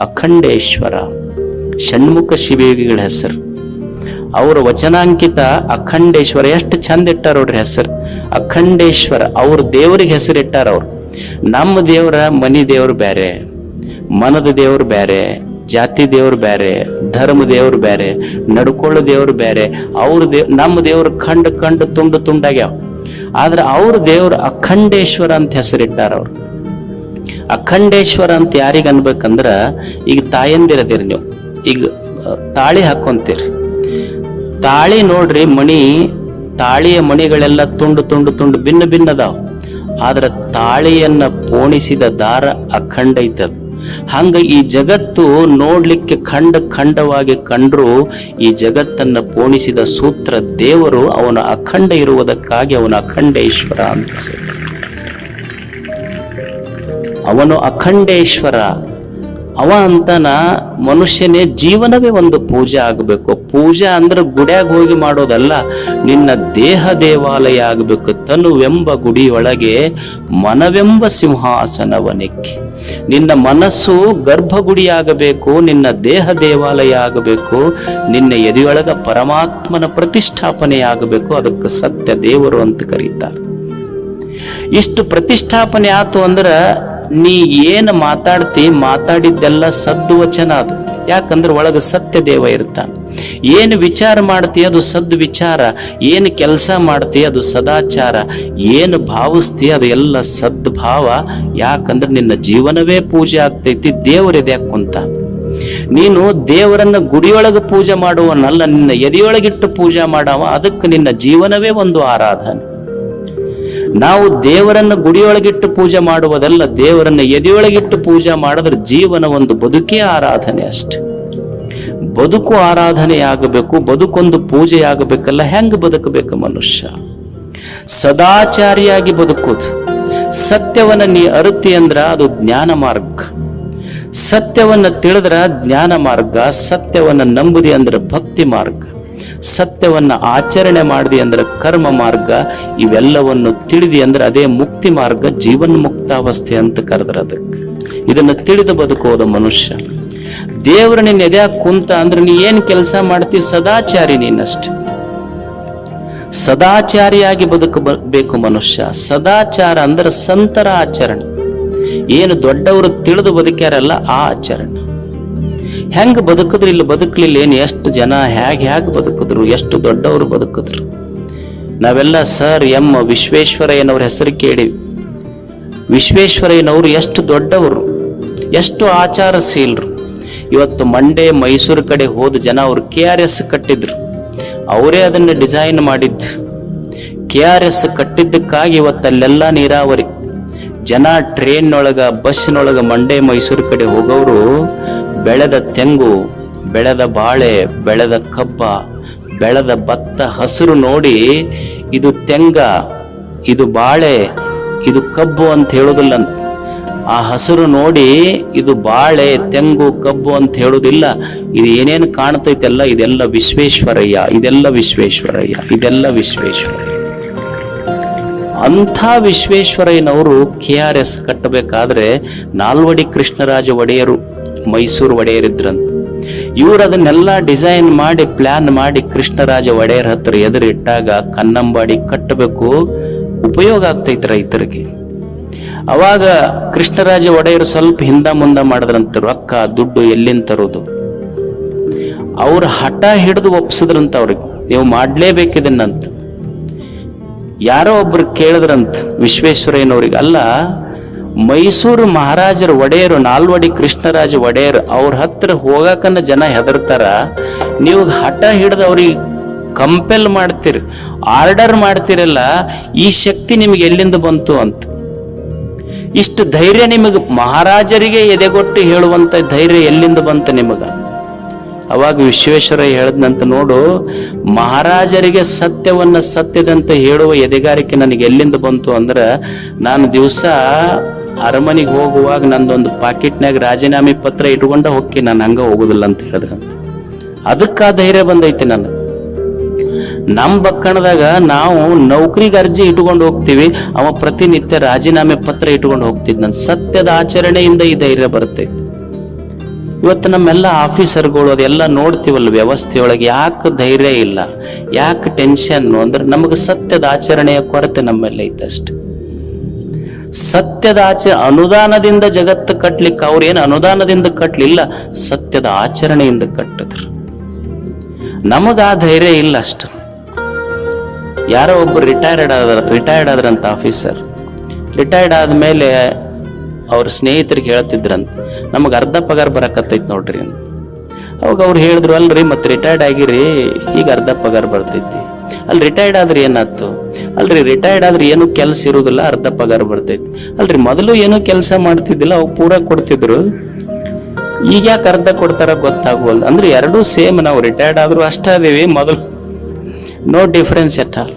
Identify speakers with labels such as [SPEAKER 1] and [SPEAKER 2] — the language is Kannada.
[SPEAKER 1] ಅಖಂಡೇಶ್ವರ, ಷಣ್ಮುಖ ಶಿವಯೋಗಿಗಳ ಹೆಸರು. ಅವರ ವಚನಾಂಕಿತ ಅಖಂಡೇಶ್ವರ ಎಷ್ಟು ಚಂದ ಇಟ್ಟಾರ ನೋಡ್ರಿ ಹೆಸರು? ಅಖಂಡೇಶ್ವರ, ಅವ್ರ ದೇವರಿಗೆ ಹೆಸರಿಟ್ಟಾರ ಅವ್ರು. ನಮ್ಮ ದೇವರ ಮನಿ ದೇವ್ರು ಬೇರೆ ಮನದ ದೇವ್ರು ಬೇರೆ ಜಾತಿ ದೇವ್ರು ಬೇರೆ ಧರ್ಮ ದೇವ್ರು ಬೇರೆ ನಡ್ಕೊಳ್ಳ ದೇವ್ರು ಬೇರೆ ಅವ್ರ ದೇವ್ ನಮ್ಮ ದೇವ್ರು ಕಂಡು ಕಂಡು ತುಂಡು ತುಂಡಾಗ್ಯಾವ. ಆದ್ರೆ ಅವ್ರ ದೇವ್ರು ಅಖಂಡೇಶ್ವರ ಅಂತ ಹೆಸರಿಟ್ಟಾರ ಅವ್ರು. ಅಖಂಡೇಶ್ವರ ಅಂತ ಯಾರಿಗೆ ಅನ್ಬೇಕಂದ್ರ ಈಗ ತಾಯಂದಿರದಿರಿ ನೀವು. ಈಗ ತಾಳಿ ಹಾಕೊಂತೀರಿ. ತಾಳಿ ನೋಡ್ರಿ ಮಣಿ, ತಾಳಿಯ ಮಣಿಗಳೆಲ್ಲ ತುಂಡು ತುಂಡು ತುಂಡು ಭಿನ್ನ ಭಿನ್ನ ಅದಾವ ಆದ್ರೆ ತಾಳಿಯನ್ನ ಪೋಣಿಸಿದ ದಾರ ಅಖಂಡ ಐತದ. ಹಂಗ ಈ ಜಗತ್ತು ನೋಡ್ಲಿಕ್ಕೆ ಖಂಡ ಖಂಡವಾಗಿ ಕಂಡ್ರು ಈ ಜಗತ್ತನ್ನ ಪೋಣಿಸಿದ ಸೂತ್ರ ದೇವರು ಅವನ ಅಖಂಡ ಇರುವುದಕ್ಕಾಗಿ ಅವನ ಅಖಂಡೇಶ್ವರ ಅಂತ. ಅವನು ಅಖಂಡೇಶ್ವರ. ಅವ ಅಂತನ ಮನುಷ್ಯನೇ ಜೀವನವೇ ಒಂದು ಪೂಜೆ ಆಗಬೇಕು. ಪೂಜೆ ಅಂದ್ರೆ ಗುಡ್ಯಾಗ ಹೋಗಿ ಮಾಡೋದಲ್ಲ, ನಿನ್ನ ದೇಹ ದೇವಾಲಯ ಆಗಬೇಕು ತನುವೆಂಬ ಗುಡಿಯೊಳಗೆ ಮನವೆಂಬ ಸಿಂಹಾಸನವನಿಕ್ಕೆ. ನಿನ್ನ ಮನಸ್ಸು ಗರ್ಭಗುಡಿಯಾಗಬೇಕು, ನಿನ್ನ ದೇಹ ದೇವಾಲಯ ಆಗಬೇಕು, ನಿನ್ನ ಎದೆಯೊಳಗ ಪರಮಾತ್ಮನ ಪ್ರತಿಷ್ಠಾಪನೆ ಆಗಬೇಕು ಅದಕ್ಕೆ ಸತ್ಯ ದೇವರು ಅಂತ ಕರೀತಾರೆ. ಇಷ್ಟು ಪ್ರತಿಷ್ಠಾಪನೆ ಆತು ಅಂದ್ರೆ ನೀ ಏನು ಮಾತಾಡ್ತಿ ಮಾತಾಡಿದ್ದೆಲ್ಲ ಸದ್ವಚನ ವಚನ ಅದು. ಯಾಕಂದ್ರೆ ಒಳಗೆ ಸತ್ಯ ದೇವ ಇರ್ತಾನೆ. ಏನು ವಿಚಾರ ಮಾಡ್ತಿ ಅದು ಸದ್ ವಿಚಾರ ಏನು ಕೆಲಸ ಮಾಡ್ತಿ ಅದು ಸದಾಚಾರ. ಏನು ಭಾವಿಸ್ತಿ ಅದು ಎಲ್ಲ ಸದ್ಭಾವ. ಯಾಕಂದ್ರೆ ನಿನ್ನ ಜೀವನವೇ ಪೂಜೆ ಆಗ್ತೈತಿ ದೇವರಿದೆ ಕುಂತ ನೀನು ದೇವರನ್ನ ಗುಡಿಯೊಳಗೆ ಪೂಜೆ ಮಾಡುವನಲ್ಲ, ನಿನ್ನ ಎದೆಯೊಳಗಿಟ್ಟು ಪೂಜೆ ಮಾಡವ, ಅದಕ್ಕೆ ನಿನ್ನ ಜೀವನವೇ ಒಂದು ಆರಾಧನೆ. ನಾವು ದೇವರನ್ನ ಗುಡಿಯೊಳಗಿಟ್ಟು ಪೂಜೆ ಮಾಡುವುದಲ್ಲ, ದೇವರನ್ನ ಎದೆಯೊಳಗಿಟ್ಟು ಪೂಜೆ ಮಾಡಿದ್ರೆ ಜೀವನ ಒಂದು ಬದುಕೇ ಆರಾಧನೆ ಅಷ್ಟೆ. ಬದುಕು ಆರಾಧನೆ ಆಗಬೇಕು ಬದುಕೊಂದು ಪೂಜೆ ಆಗಬೇಕಲ್ಲ ಹೆಂಗ್ ಬದುಕಬೇಕು ಮನುಷ್ಯ? ಸದಾಚಾರಿಯಾಗಿ ಬದುಕೋದು ಸತ್ಯವನ್ನ ನೀ ಅರುತಿ ಅಂದ್ರ ಅದು ಜ್ಞಾನ ಮಾರ್ಗ. ಸತ್ಯವನ್ನ ತಿಳಿದ್ರ ಜ್ಞಾನ ಮಾರ್ಗ, ಸತ್ಯವನ್ನ ನಂಬುದಿ ಅಂದ್ರೆ ಭಕ್ತಿ ಮಾರ್ಗ. ಸತ್ಯವನ್ನ ಆಚರಣೆ ಮಾಡಿದೆ ಅಂದ್ರೆ ಕರ್ಮ ಮಾರ್ಗ, ಇವೆಲ್ಲವನ್ನು ತಿಳಿದಿ ಅಂದ್ರೆ ಅದೇ ಮುಕ್ತಿ ಮಾರ್ಗ ಜೀವನ್ ಮುಕ್ತಾವಸ್ಥೆ ಅಂತ ಕರೆದ್ರ ಅದಕ್ಕೆ. ಇದನ್ನ ತಿಳಿದು ಬದುಕೋದ ಮನುಷ್ಯ. ದೇವರ ನಿನ್ನ ಎದ್ಯಾಗ ಕುಂತ ಅಂದ್ರೆ ನೀ ಏನ್ ಕೆಲಸ ಮಾಡ್ತಿ? ಸದಾಚಾರಿ ನೀನಷ್ಟೆ. ಸದಾಚಾರಿಯಾಗಿ ಬದುಕಬೇಕು ಮನುಷ್ಯ. ಸದಾಚಾರ ಅಂದ್ರೆ ಸಂತರ ಆಚರಣೆ. ಏನು ದೊಡ್ಡವರು ತಿಳಿದು ಬದುಕ್ಯಾರಲ್ಲ ಆ ಆಚರಣೆ. ಹೆಂಗ್ ಬದುಕಿದ್ರು? ಇಲ್ಲಿ ಬದುಕಲಿಲ್ಲ ಏನು ಎಷ್ಟು ಜನ ಹೇಗೆ ಹೇಗೆ ಬದುಕಿದ್ರು? ಎಷ್ಟು ದೊಡ್ಡವರು ಬದುಕಿದ್ರು? ನಾವೆಲ್ಲ ಸರ್ ಎಂ ವಿಶ್ವೇಶ್ವರಯ್ಯನವ್ರ ಹೆಸರು ಕೇಳಿವಿ. ವಿಶ್ವೇಶ್ವರಯ್ಯನವರು ಎಷ್ಟು ದೊಡ್ಡವರು, ಎಷ್ಟು ಆಚಾರಶೀಲರು. ಇವತ್ತು ಮಂಡೆ ಮೈಸೂರು ಕಡೆ ಹೋದ ಜನ ಅವರು ಕೆ ಆರ್ ಎಸ್ ಕಟ್ಟಿದ್ರು. ಅವರೇ ಅದನ್ನು ಡಿಸೈನ್ ಮಾಡಿದ್ದು. ಕೆ ಆರ್ ಎಸ್ ಕಟ್ಟಿದ್ದಕ್ಕಾಗಿ ಇವತ್ತಲ್ಲೆಲ್ಲ ನೀರಾವರಿ. ಜನ ಟ್ರೈನ್ನೊಳಗ, ಬಸ್ನೊಳಗ ಮಂಡೆ ಮೈಸೂರು ಕಡೆ ಹೋಗೋರು ಬೆಳೆದ ತೆಂಗು, ಬೆಳೆದ ಬಾಳೆ, ಬೆಳೆದ ಕಬ್ಬ, ಬೆಳೆದ ಭತ್ತ ಹಸಿರು ನೋಡಿ ಇದು ತೆಂಗ, ಇದು ಬಾಳೆ, ಇದು ಕಬ್ಬು ಅಂತ ಹೇಳೋದಿಲ್ಲ. ಆ ಹಸಿರು ನೋಡಿ ಇದು ಬಾಳೆ, ತೆಂಗು, ಕಬ್ಬು ಅಂತ ಹೇಳುದಿಲ್ಲ ಇದು ಏನೇನು ಕಾಣ್ತೈತೆಲ್ಲ, ಇದೆಲ್ಲ ವಿಶ್ವೇಶ್ವರಯ್ಯ ಇದೆಲ್ಲ ವಿಶ್ವೇಶ್ವರಯ್ಯ ಇದೆಲ್ಲ ವಿಶ್ವೇಶ್ವರಯ್ಯ ಅಂಥ ವಿಶ್ವೇಶ್ವರಯ್ಯನವರು ಕೆ ಆರ್ ಎಸ್ ಕಟ್ಟಬೇಕಾದ್ರೆ ನಾಲ್ವಡಿ ಕೃಷ್ಣರಾಜ ಒಡೆಯರು ಮೈಸೂರು ಒಡೆಯರಿದ್ರಂತ. ಇವರು ಅದನ್ನೆಲ್ಲ ಡಿಸೈನ್ ಮಾಡಿ, ಪ್ಲಾನ್ ಮಾಡಿ ಕೃಷ್ಣರಾಜ ಒಡೆಯರ್ ಹತ್ರ ಎದುರಿಟ್ಟಾಗ ಕನ್ನಂಬಾಡಿ ಕಟ್ಟಬೇಕು, ಉಪಯೋಗ ಆಗ್ತೈತೆ ರೈತರಿಗೆ. ಅವಾಗ ಕೃಷ್ಣರಾಜ ಒಡೆಯರು ಸ್ವಲ್ಪ ಹಿಂದ ಮುಂದ ಮಾಡಿದ್ರಂತ ರೊಕ್ಕ, ದುಡ್ಡು ಎಲ್ಲಿಂದ ತರೋದು. ಅವ್ರ ಹಠ ಹಿಡಿದು ಒಪ್ಸಿದ್ರಂತ ಅವ್ರಿಗೆ. ನೀವು ಮಾಡ್ಲೇಬೇಕಿದನ್ನಂತ. ಯಾರೋ ಒಬ್ರು ಕೇಳಿದ್ರಂತ ವಿಶ್ವೇಶ್ವರಯ್ಯನವ್ರಿಗೆ, ಅಲ್ಲ ಮೈಸೂರು ಮಹಾರಾಜರ ಒಡೆಯರು, ನಾಲ್ವಡಿ ಕೃಷ್ಣರಾಜ ಒಡೆಯರ್, ಅವ್ರ ಹತ್ರ ಹೋಗಕನ್ನ ಜನ ಹೆದರ್ತಾರ. ನೀವು ಹಠ ಹಿಡಿದು ಅವ್ರಿಗೆ ಕಂಪೆಲ್ ಮಾಡ್ತೀರಿ ಆರ್ಡರ್ ಮಾಡ್ತಿರಲ್ಲ, ಈ ಶಕ್ತಿ ನಿಮ್ಗೆ ಎಲ್ಲಿಂದ ಬಂತು ಅಂತ. ಇಷ್ಟು ಧೈರ್ಯ ನಿಮಗೆ ಮಹಾರಾಜರಿಗೆ ಎದೆಗೊಟ್ಟು ಹೇಳುವಂತ ಧೈರ್ಯ ಎಲ್ಲಿಂದ ಬಂತು ನಿಮಗೆ? ಅವಾಗ ವಿಶ್ವೇಶ್ವರ ಹೇಳದ್ನಂತ ನೋಡು, ಮಹಾರಾಜರಿಗೆ ಸತ್ಯವನ್ನ ಸತ್ಯದಂತ ಹೇಳುವ ಎದೆಗಾರಿಕೆ ನನಗೆ ಎಲ್ಲಿಂದ ಬಂತು ಅಂದ್ರೆ, ನಾನು ದಿವಸ ಅರಮನೆಗೆ ಹೋಗುವಾಗ ನಂದೊಂದು ಪಾಕೆಟ್ನಾಗ ರಾಜೀನಾಮೆ ಪತ್ರ ಇಟ್ಕೊಂಡ ಹೋಗಿ ನಾನು ಹಂಗ ಹೋಗುದಿಲ್ಲ ಅಂತ ಹೇಳಿದ್ರೆ. ಅದಕ್ಕ ಧೈರ್ಯ ಬಂದೈತಿ ನನಗೆ ನಮ್ಮ ಬಕ್ಕಣದಾಗ ನಾವು ನೌಕರಿಗೆ ಅರ್ಜಿ ಇಟ್ಕೊಂಡು ಹೋಗ್ತೀವಿ, ಅವ ಪ್ರತಿನಿತ್ಯ ರಾಜೀನಾಮೆ ಪತ್ರ ಇಟ್ಕೊಂಡು ಹೋಗ್ತಿದ್ ನನ್. ಸತ್ಯದ ಆಚರಣೆಯಿಂದ ಈ ಧೈರ್ಯ ಬರ್ತೈತಿ. ಇವತ್ತು ನಮ್ಮೆಲ್ಲ ಆಫೀಸರ್ಗಳು ಅದೆಲ್ಲ ನೋಡ್ತೀವಲ್ಲ ವ್ಯವಸ್ಥೆಯೊಳಗೆ, ಯಾಕೆ ಧೈರ್ಯ ಇಲ್ಲ, ಯಾಕೆ ಟೆನ್ಷನ್ನು, ಅಂದ್ರೆ ನಮಗೆ ಸತ್ಯದ ಆಚರಣೆಯ ಕೊರತೆ ನಮ್ಮಲ್ಲಿ ಐತಷ್ಟೆ. ಸತ್ಯದ ಆಚೆ ಅನುದಾನದಿಂದ ಜಗತ್ತು ಕಟ್ಲಿಕ್ಕೆ ಅವ್ರೇನು ಅನುದಾನದಿಂದ ಕಟ್ಲಿಲ್ಲ, ಸತ್ಯದ ಆಚರಣೆಯಿಂದ ಕಟ್ಟಿದ್ರು. ನಮಗ ಆ ಧೈರ್ಯ ಇಲ್ಲ ಅಷ್ಟು. ಯಾರೋ ಒಬ್ಬರು ರಿಟೈರ್ಡ್ ಆದ್ರ ರಿಟೈರ್ಡ್ ಆದ್ರಂತ ಆಫೀಸರ್ ರಿಟೈರ್ಡ್ ಆದ್ಮೇಲೆ ಅವ್ರ ಸ್ನೇಹಿತರಿಗೆ ಹೇಳ್ತಿದ್ರಂತ, ನಮಗೆ ಅರ್ಧ ಪಗಾರ ಬರಕತ್ತೈತಿ ನೋಡ್ರಿ ಅವಾಗ ಅವ್ರು ಹೇಳಿದ್ರು, ಅಲ್ರಿ ಮತ್ತೆ ರಿಟೈರ್ಡ್ ಆಗಿರಿ, ಈಗ ಅರ್ಧ ಪಗಾರ ಬರ್ತೈತಿ. ಅಲ್ಲಿ ರಿಟೈರ್ಡ್ ಆದ್ರೆ ಏನಾಯ್ತು? ಅಲ್ರಿ ರಿಟೈರ್ಡ್ ಆದ್ರೆ ಏನು ಕೆಲಸ ಇರುವುದಿಲ್ಲ ಅರ್ಧ ಪಗಾರ ಬರ್ತೈತಿ. ಅಲ್ರಿ ಮೊದಲು ಏನೂ ಕೆಲಸ ಮಾಡ್ತಿದ್ದಿಲ್ಲ, ಅವು ಪೂರ ಕೊಡ್ತಿದ್ರು. ಈಗ ಯಾಕೆ ಅರ್ಧ ಕೊಡ್ತಾರ ಗೊತ್ತಾಗುವಲ್ಲ ಅಂದ್ರೆ ಎರಡೂ ಸೇಮ್ ನಾವು ರಿಟೈರ್ಡ್ ಆದ್ರೂ ಅಷ್ಟೇ ಅದೀವಿ ಮೊದಲು. No difference at all